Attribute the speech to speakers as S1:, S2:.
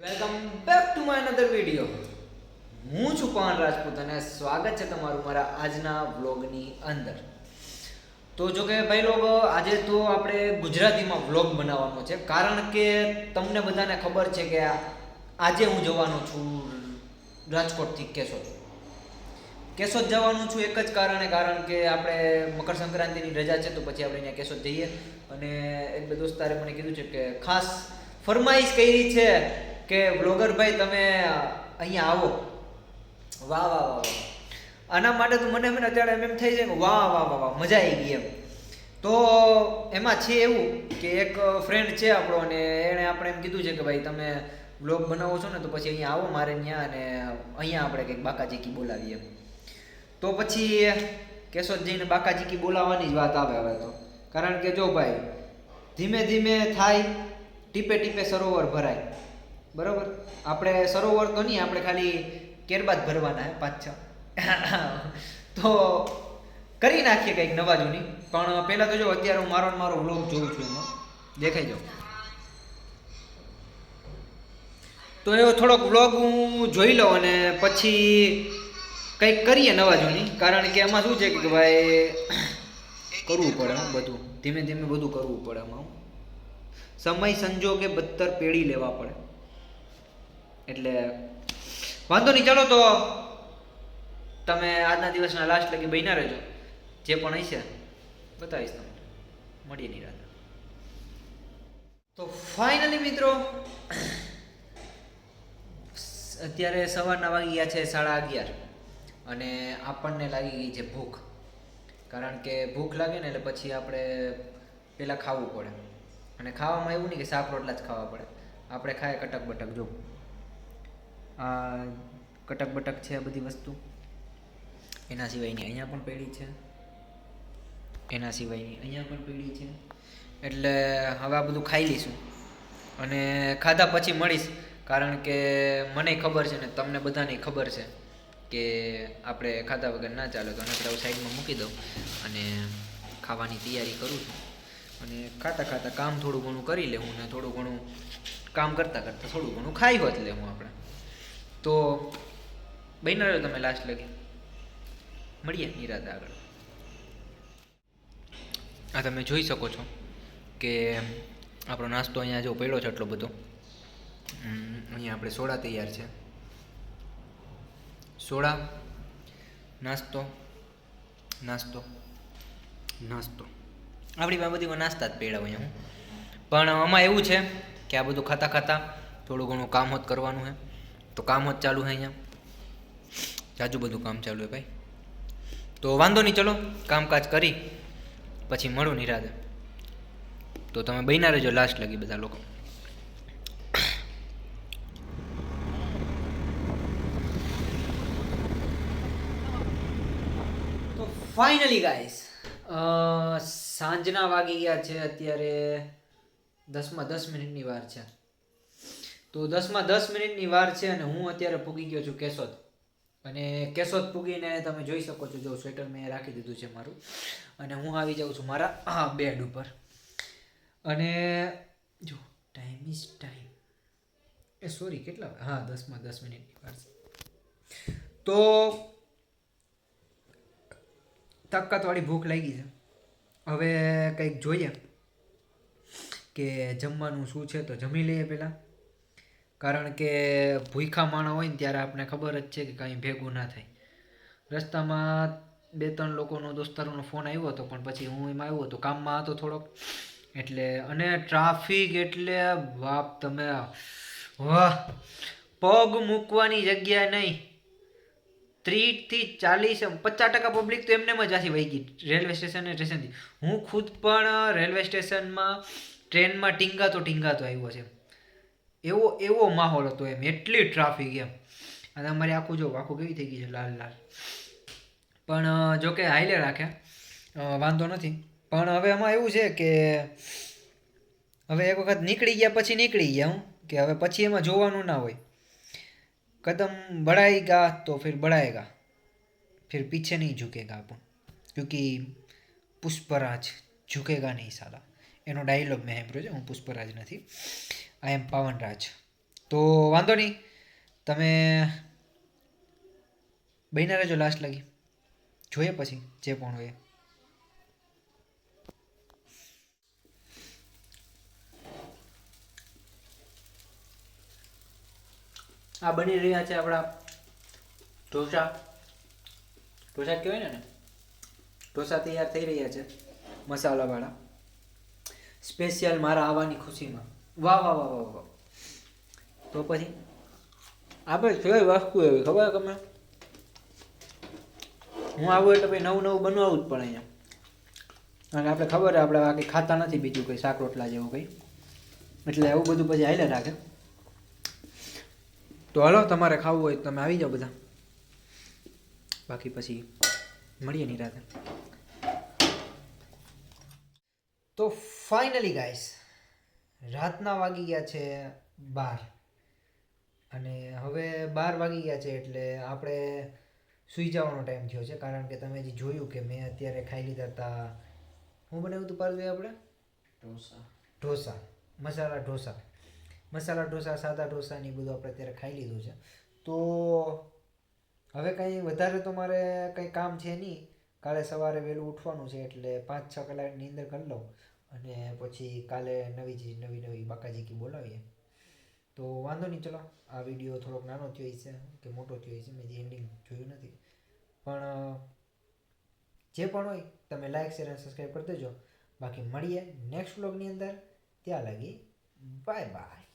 S1: Welcome back to my another video. હું છું પવન રાજપૂત અને સ્વાગત છે તમારું મારા આજના વ્લોગની અંદર. તો જો કે ભાઈ લોકો આજે તો આપણે ગુજરાતીમાં વ્લોગ બનાવવાનો છે. કારણ કે તમને બધાને ખબર છે કે આજે હું જવાનો છું રાજકોટથી કેશોદ. કેશોદ જવાનું છું એક જ કારણે, કારણ કે આપણે મકર સંક્રાંતિની રજા છે, તો પછી આપણે અહીંયા કેશોદ જઈએ. અને એક બે દોસ્તારે મને કીધું છે કે ખાસ ફરમાઈશ કરી છે કે વ્લોગર ભાઈ, તમે અહીંયા આવો. વાહ વાહ વાહ આના માટે તો મને મને અત્યારે એમ એમ થઈ જાય વાહ વાહ વાહ વાહ, મજા આવી ગઈ એમ. તો એમાં છે એવું કે એક ફ્રેન્ડ છે આપણો અને એણે આપણે એમ કીધું છે કે ભાઈ, તમે બ્લોગ બનાવો છો ને, તો પછી અહીંયા આવો મારે ત્યાં અને અહીંયા આપણે કંઈક બાકાજીકી બોલાવીએ તો પછી કેશોદ જઈને બાકાજીકી બોલાવવાની જ વાત આવે હવે તો. કારણ કે જો ભાઈ, ધીમે ધીમે થાય, ટીપે ટીપે સરોવર ભરાય. બરોબર? આપણે સરોવર તો નહીં, આપણે ખાલી કેરબાદ ભરવાના હે, પાંચ છ. તો કરી નાખીએ કંઈક નવા જૂની પણ પહેલાં તો જો, અત્યારે હું મારો મારો વ્લોગ જોઉં છું એમાં. દેખાઈ જાઉં તો એવો થોડોક વ્લોગ હું જોઈ લઉં અને પછી કંઈક કરીએ નવા જૂની કારણ કે એમાં શું છે કે ભાઈ, કરવું પડે બધું. ધીમે ધીમે બધું કરવું પડે એમાં સમય સંજોગે બદતર પેઢી લેવા પડે. એટલે વાંધો નહીં, ચાલો તો તમે આજના દિવસના લાસ્ટ લગી બન્યા રહેજો. જે પણ હશે, બતાવીશ તમને. મળીએ રાત તો ફાઇનલી મિત્રો, અત્યારે સવારના વાગી ગયા છે સાડા અગિયાર અને આપણને લાગી ગઈ છે ભૂખ. કારણ કે ભૂખ લાગે ને એટલે પછી આપણે પહેલાં ખાવું પડે. અને ખાવામાં એવું નહીં કે શાક રોટલા જ ખાવા પડે. આપણે ખાય કટક બટક, જો. આ કટક બટક છે આ બધી વસ્તુ. એના સિવાયની અહીંયા પણ પેઢી છે. એના સિવાયની અહીંયા પણ પેઢી છે. એટલે હવે આ બધું ખાઈ લઈશું. અને ખાધા પછી મળીશ. કારણ કે મને ખબર છે ને, તમને બધાને ખબર છે કે આપણે ખાધા વગર ના ચાલે તો નકર હું સાઈડમાં મૂકી દઉં અને ખાવાની તૈયારી કરું છું. અને ખાતા ખાતા કામ થોડું ઘણું કરી લેવું ને થોડું ઘણું કામ કરતાં કરતાં થોડું ઘણું ખાઈ હોત લેવું આપણે. તો બની રહ્યો તમે લાસ્ટ લગી. મળીએ નિરાતે આગળ. આ તમે જોઈ શકો છો કે આપણો નાસ્તો અહીંયા જો પડ્યો છે એટલો બધો. અહીંયા આપણે સોડા તૈયાર છે. સોડા, નાસ્તો નાસ્તો નાસ્તો. આપણી પાસે બધી નાસ્તા જ પડ્યા અહીંયા. હું પણ આમાં એવું છે કે આ બધું ખાતા ખાતા થોડું ઘણું કામ હોત કરવાનું છે તો કામ જ ચાલુ છે અહીંયા. જાજુ બધું કામ ચાલુ છે ભાઈ. તો વાંધો નહીં, ચલો, કામકાજ કરી, પછી મળું નિરાતે. તો તમે બન્યા રહેજો લાસ્ટ લગી બધા લોકો. તો ફાઇનલી ગાઈસ સાંજના વાગી ગયા છે અત્યારે દસમાં દસ મિનિટની વાર છે. તો દસમાં દસ મિનિટની વાર છે અને હું અત્યારે પૂગી ગયો છું કેશોદ. અને કેશોદ પૂગીને તમે જોઈ શકો છો જો સ્વેટર મેં રાખી દીધું છે મારું. અને હું આવી જાઉં છું મારા બેડ ઉપર. અને જો ટાઈમ ઇઝ ટાઈમ એ સોરી કેટલા હા, દસમાં દસ મિનિટની વાર છે. તો તાકાતવાળી ભૂખ લાગી છે. હવે કંઈક જોઈએ કે જમવાનું શું છે તો જમી લઈએ પહેલાં. કારણ કે ભૂખા માણસ હોય ને ત્યારે આપણે ખબર જ છે કે કાંઈ ભેગું ના થાય. રસ્તામાં બે ત્રણ લોકોનો દોસ્તારોનો ફોન આવ્યો હતો, પણ પછી હું એમાં આવ્યો હતો કામમાં હતો થોડોક. એટલે અને ટ્રાફિક એટલે બાપ તમે વાહ, પગ મૂકવાની જગ્યા નહીં. ત્રીસથી ચાલીસ પચાસ ટકા પબ્લિક તો એમને જ આથી વહી ગઈ, રેલવે સ્ટેશન સ્ટેશનથી. હું ખુદ પણ રેલવે સ્ટેશનમાં ટ્રેનમાં ટીંગાતો ટીંગાતો આવ્યો છે એવો એવો માહોલ હતો એમ, એટલી ટ્રાફિક એમ. અને અમારે આખું જો આખું કેવી થઈ ગઈ છે, લાલ લાલ. પણ જોકે હાઈલે રાખે વાંધો નથી. પણ હવે એમાં એવું છે કે, હવે એક વખત નીકળી ગયા પછી નીકળી ગયા હું, કે હવે પછી એમાં જોવાનું ના હોય. કદમ બઢાએગા તો ફિર બળાય ગા. ફિર પીછે નહીં ઝુકેગા પણ. ક્યુંકિ પુષ્પરાજ ઝુકેગા નહીં સાલા. એનો ડાયલોગ મેં સાંભળ્યો છે, હું પુષ્પરાજ નથી. આઈ એમ પાવનરાજ તો વાંધો નહીં. તમે બહીને રહેજો લાસ્ટ લગી. જોઈએ પછી જે પણ હોય. આ બની રહ્યા છે આપણા ઢોસા. ઢોસા કહેવાય ને ઢોસા તૈયાર થઈ રહ્યા છે મસાલાવાળા. સ્પેશિયલ મારા આવવાની ખુશીમાં. વાહ વાહ વાહ વાહ તો પછી? આપણે કઈ વસ્તુ એવી, ખબર તમે હું આવું એટલે ભાઈ નવું નવું બનવાવું જ પડે અહીંયા. અને આપણે ખબર આપણે કંઈ ખાતા નથી બીજું કંઈ, શાક રોટલા જેવું કંઈ. એટલે એવું બધું પછી હાલે રાખે. તો હાલો, તમારે ખાવું હોય તમે આવી જાઓ બધા. બાકી પછી મળીએ નહીં રાતે તો ફાઇનલી ગાઈસ રાતના વાગી ગયા છે બાર. અને હવે બાર વાગી ગયા છે એટલે આપણે સૂઈ જવાનો ટાઈમ થયો છે. કારણ કે તમે જે જોયું કે મેં અત્યારે ખાઈ લીધા હતા હું બનાવ્યું હતું પારવી આપણે?
S2: ઢોસા.
S1: ઢોસા. મસાલા ઢોસા. મસાલા ઢોસા સાદા ઢોસા ને બધું આપણે અત્યારે ખાઈ લીધું છે. તો હવે કંઈ વધારે તો મારે કંઈ કામ છે નહીં. કાલે સવારે વહેલું ઉઠવાનું છે એટલે પાંચ છ કલાકની અંદર કરી લઉં. અને પછી કાલે નવી ચીજ નવી નવી બાકાજીકી બોલાવીએ. તો વાંધો નહીં, ચલો. આ વીડિયો થોડોક નાનો થયો છે કે મોટો થયો છે મેં જે એન્ડિંગ જોયું નથી. પણ, જે પણ હોય, તમે લાઈક શેર અને સબસ્ક્રાઈબ કરી દેજો. બાકી મળીએ નેક્સ્ટ બ્લોગની અંદર. ત્યાં લાગી બાય બાય